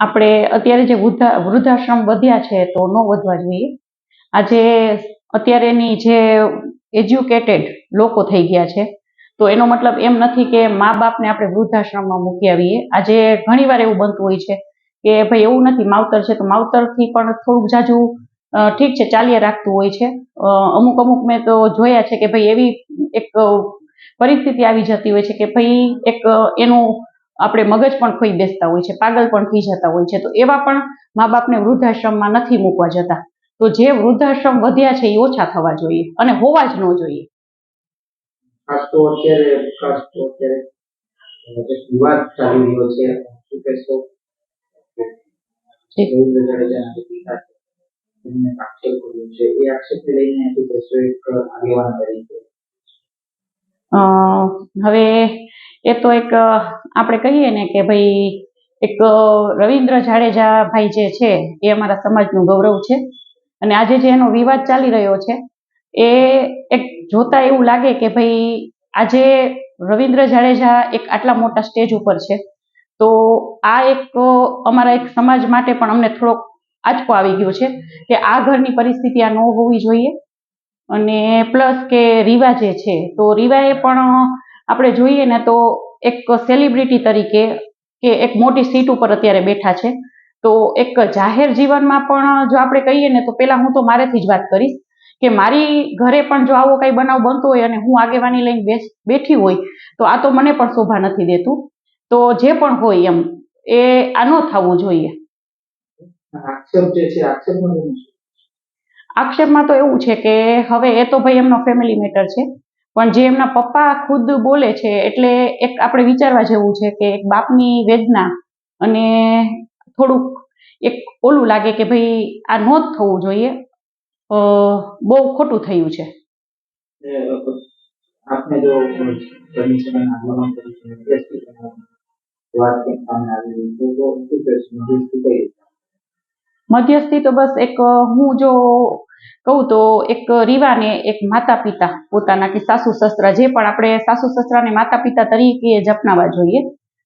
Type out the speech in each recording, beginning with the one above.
આપણે અત્યારે જે વૃદ્ધા વૃદ્ધાશ્રમ વધ્યા છે તો ન વધવા જોઈએ. આજે અત્યારેની જે એજ્યુકેટેડ લોકો થઈ ગયા છે, તો એનો મતલબ એમ નથી કે મા બાપને આપણે વૃદ્ધાશ્રમમાં મૂકી આવીએ. આજે ઘણીવાર એવું બનતું હોય છે કે ભાઈ એવું નથી, માવતર છે તો માવતરથી પણ થોડુંક જાજુ ઠીક છે, ચાલ્યા રાખતું હોય છે. અમુક અમુક મેં તો જોયા છે કે ભાઈ એવી એક પરિસ્થિતિ આવી જતી હોય છે કે ભાઈ એક એનું આપણે મગજ પણ ખોઈ બેસતા હોય છે પાગલ પણ થઈ જતા હોય છે તો એવા પણ મા બાપને વૃદ્ધાશ્રમમાં નથી મૂકવા જતા. તો જે વૃદ્ધાશ્રમ વધ્યા છે એ ઓછા થવા જોઈએ અને હોવા જ ન જોઈએ. ખાસ તો અત્યારે ખાસ તો અત્યારે એક વિવાદ ચાલી રહ્યો છે શું કહેશો? રવિન્દ્ર જાડેજાના જે પિતા છે એમને આક્ષેપ કર્યો છે. એ આક્ષેપને લઈને શું કહેશો? એક આગેવાન તરીકે. અ, હવે એ તો એક આપણે કહીએ ને કે ભાઈ એક રવિન્દ્ર જાડેજા ભાઈ જે છે, એ અમારા સમાજનું ગૌરવ છે. અને આજે જે એનો વિવાદ ચાલી રહ્યો છે, એ એક જોતા એવું લાગે કે ભાઈ આજે રવિન્દ્ર જાડેજા એક આટલા મોટા સ્ટેજ ઉપર છે. તો આ એક અમારા એક સમાજ માટે પણ અમને થોડોક આંચકો આવી ગયો છે કે આ ઘરની પરિસ્થિતિ આ ન હોવી જોઈએ. અને પ્લસ કે રીવા જે છે, તો રીવાએ પણ આપણે જોઈએ ને તો એક સેલિબ્રિટી તરીકે કે એક મોટી સીટ ઉપર અત્યારે બેઠા છે. તો એક જાહેર જીવનમાં પણ જો આપણે કહીએ ને તો પહેલાં હું તો મારેથી જ વાત કરીશ કે મારી ઘરે પણ જો આવો કંઈ બનાવ બનતો હોય અને હું આગેવાની લઈને બેઠી હોય તો આ તો મને પણ શોભા નથી દેતું. તો જે પણ હોય એમ એ આ ન થવું જોઈએ? આક્ષેપમાં તો એવું છે કે હવે એ તો ભાઈ એમનો ફેમિલી મેટર છે. પણ જે એમના પપ્પા ખુદ બોલે છે, એટલે એક આપણે વિચારવા જેવું છે કે એક બાપની વેદના અને થોડુંક એક ઓલું લાગે કે ભાઈ આ ન જ થવું જોઈએ. બહુ ખોટું થયું છે. આપને જો મધ્યસ્થી તો બસ એક હું જો કહું તો એક રીવાને એક માતા પિતા પોતાના કે સાસુ સસરા, જે પણ આપણે સાસુ સસરાને માતા પિતા તરીકે જ અપનાવવા જોઈએ.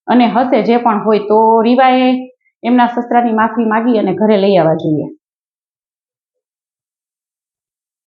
અને હશે જે પણ હોય તો રીવાએ એમના સસરાની માફી માગી અને ઘરે લઈ આવવા જોઈએ.